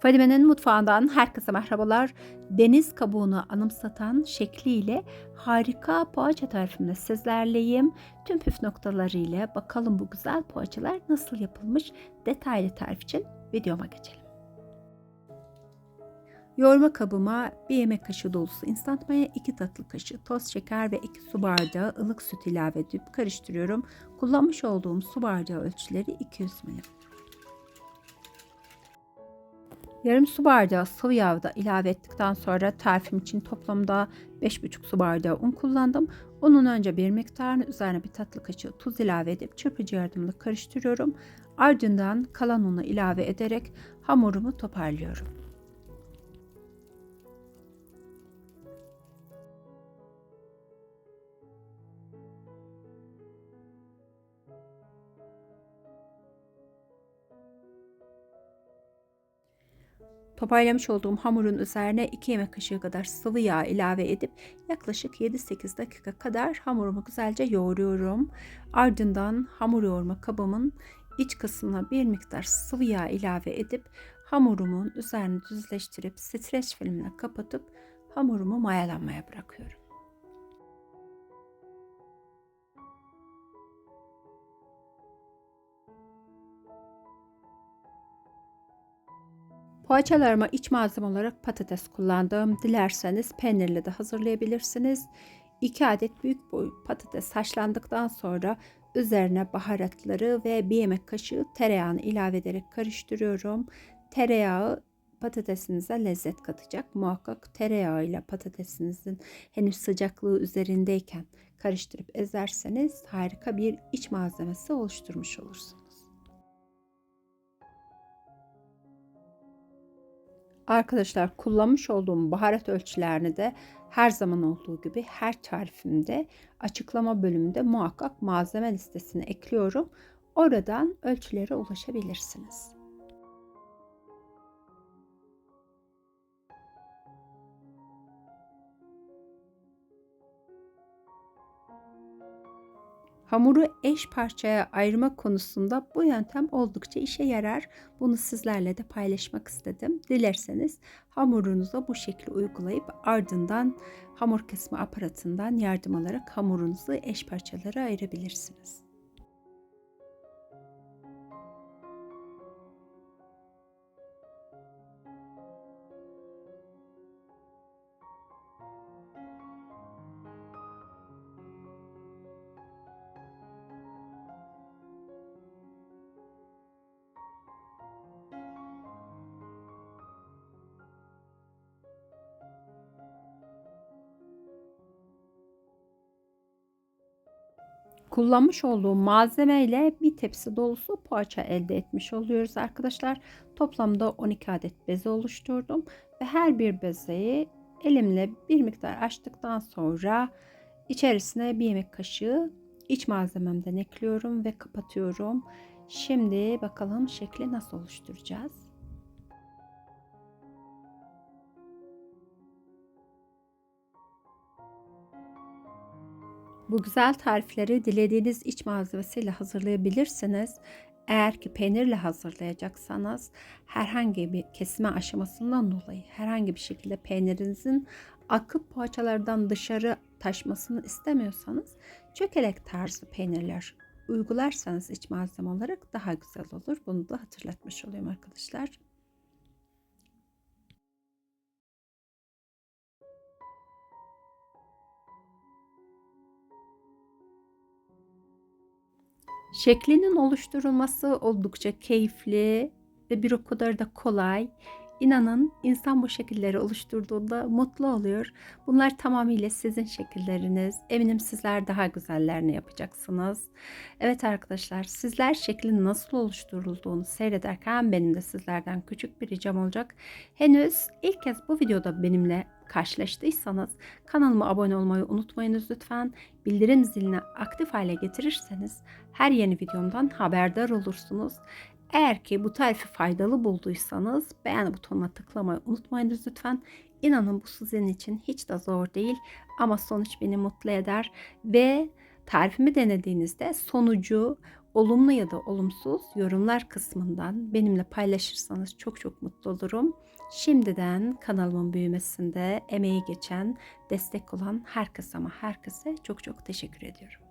Fadime'nin mutfağından herkese merhabalar. Deniz kabuğunu anımsatan şekliyle harika poğaça tarifimle sizlerleyim. Tüm püf noktalarıyla bakalım bu güzel poğaçalar nasıl yapılmış detaylı tarif için videoma geçelim. Yoğurma kabıma bir yemek kaşığı dolusu instant maya, 2 tatlı kaşığı toz şeker ve 2 su bardağı ılık süt ilave edip karıştırıyorum. Kullanmış olduğum su bardağı ölçüleri 200 ml. Yarım su bardağı sıvı yağ da ilave ettikten sonra tarifim için toplamda 5,5 su bardağı un kullandım. Unun önce bir miktarını üzerine bir tatlı kaşığı tuz ilave edip çırpıcı yardımıyla karıştırıyorum. Ardından kalan unu ilave ederek hamurumu toparlıyorum. Toparlamış olduğum hamurun üzerine 2 yemek kaşığı kadar sıvı yağ ilave edip yaklaşık 7-8 dakika kadar hamurumu güzelce yoğuruyorum. Ardından hamur yoğurma kabımın iç kısmına bir miktar sıvı yağ ilave edip hamurumun üzerini düzleştirip streç filmle kapatıp hamurumu mayalanmaya bırakıyorum. Poğaçalarıma iç malzeme olarak patates kullandım. Dilerseniz peynirli de hazırlayabilirsiniz. 2 adet büyük boy patates haşlandıktan sonra üzerine baharatları ve bir yemek kaşığı tereyağını ilave ederek karıştırıyorum. Tereyağı patatesinize lezzet katacak. Muhakkak tereyağı ile patatesinizin henüz sıcaklığı üzerindeyken karıştırıp ezerseniz harika bir iç malzemesi oluşturmuş olursunuz. Arkadaşlar kullanmış olduğum baharat ölçülerini de her zaman olduğu gibi her tarifimde açıklama bölümünde muhakkak malzeme listesine ekliyorum. Oradan ölçülere ulaşabilirsiniz. Hamuru eş parçaya ayırma konusunda bu yöntem oldukça işe yarar. Bunu sizlerle de paylaşmak istedim. Dilerseniz hamurunuza bu şekli uygulayıp ardından hamur kesme aparatından yardım alarak hamurunuzu eş parçalara ayırabilirsiniz. Kullanmış olduğum malzeme ile bir tepsi dolusu poğaça elde etmiş oluyoruz arkadaşlar. Toplamda 12 adet beze oluşturdum ve her bir bezeyi elimle bir miktar açtıktan sonra içerisine bir yemek kaşığı iç malzememden ekliyorum ve kapatıyorum. Şimdi bakalım şekli nasıl oluşturacağız. Bu güzel tarifleri dilediğiniz iç malzemesiyle hazırlayabilirsiniz. Eğer ki peynirle hazırlayacaksanız herhangi bir kesme aşamasından dolayı herhangi bir şekilde peynirinizin akıp poğaçalardan dışarı taşmasını istemiyorsanız çökelek tarzı peynirler uygularsanız iç malzeme olarak daha güzel olur. Bunu da hatırlatmış olayım arkadaşlar. Şeklinin oluşturulması oldukça keyifli ve bir o kadar da kolay. İnanın insan bu şekilleri oluşturduğunda mutlu oluyor. Bunlar tamamıyla sizin şekilleriniz. Eminim sizler daha güzellerini yapacaksınız. Evet arkadaşlar sizler şeklin nasıl oluşturulduğunu seyrederken benim de sizlerden küçük bir ricam olacak. Henüz ilk kez bu videoda benimle karşılaştıysanız kanalıma abone olmayı unutmayınız lütfen. Bildirim zilini aktif hale getirirseniz her yeni videomdan haberdar olursunuz. Eğer ki bu tarifi faydalı bulduysanız beğen butonuna tıklamayı unutmayınız lütfen. İnanın bu sizin için hiç de zor değil ama sonuç beni mutlu eder ve tarifimi denediğinizde sonucu olumlu ya da olumsuz yorumlar kısmından benimle paylaşırsanız çok çok mutlu olurum. Şimdiden kanalımın büyümesinde emeği geçen, destek olan herkese ama herkese çok çok teşekkür ediyorum.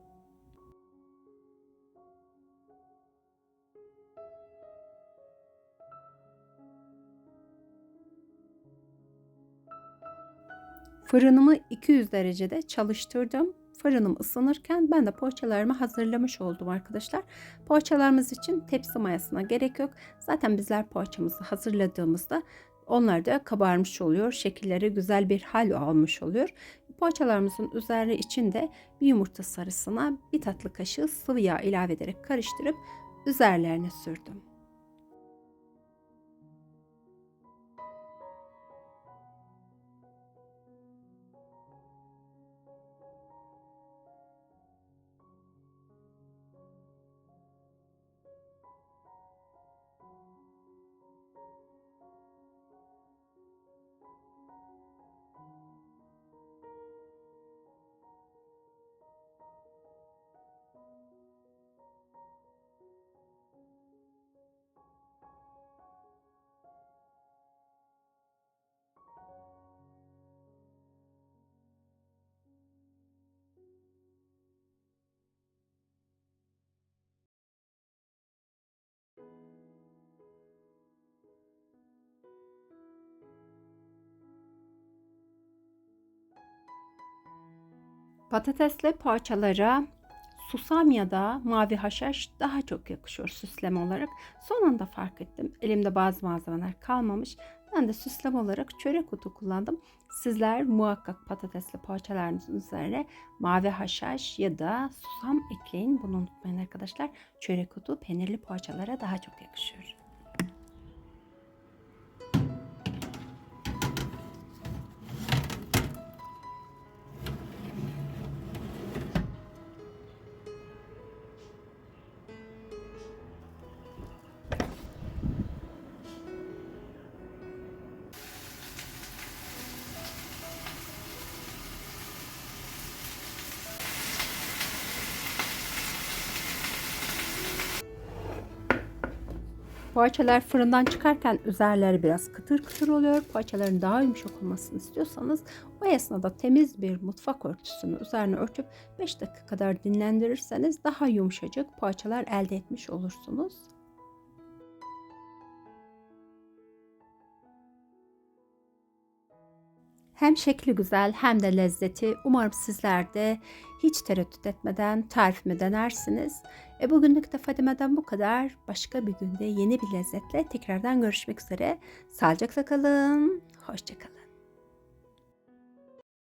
Fırınımı 200 derecede çalıştırdım. Fırınım ısınırken ben de poğaçalarımı hazırlamış oldum arkadaşlar. Poğaçalarımız için tepsi mayasına gerek yok. Zaten bizler poğaçamızı hazırladığımızda onlar da kabarmış oluyor. Şekilleri güzel bir hal almış oluyor. Poğaçalarımızın üzeri için de bir yumurta sarısına bir tatlı kaşığı sıvı yağ ilave ederek karıştırıp üzerlerine sürdüm. Patatesli poğaçalara susam ya da mavi haşhaş daha çok yakışıyor süsleme olarak. Son anda fark ettim. Elimde bazı malzemeler kalmamış. Ben de süsleme olarak çörek otu kullandım. Sizler muhakkak patatesli poğaçalarınızın üzerine mavi haşhaş ya da susam ekleyin. Bunu unutmayın arkadaşlar. Çörek otu peynirli poğaçalara daha çok yakışıyor. Poğaçalar fırından çıkarken üzerleri biraz kıtır kıtır oluyor. Poğaçaların daha yumuşak olmasını istiyorsanız o esnada temiz bir mutfak örtüsünü üzerine örtüp 5 dakika kadar dinlendirirseniz daha yumuşacık poğaçalar elde etmiş olursunuz. Hem şekli güzel hem de lezzeti. Umarım sizler de hiç tereddüt etmeden tarifimi denersiniz. E bugünlük de Fadime'den bu kadar. Başka bir günde yeni bir lezzetle tekrardan görüşmek üzere. Sağlıcakla kalın. Hoşçakalın.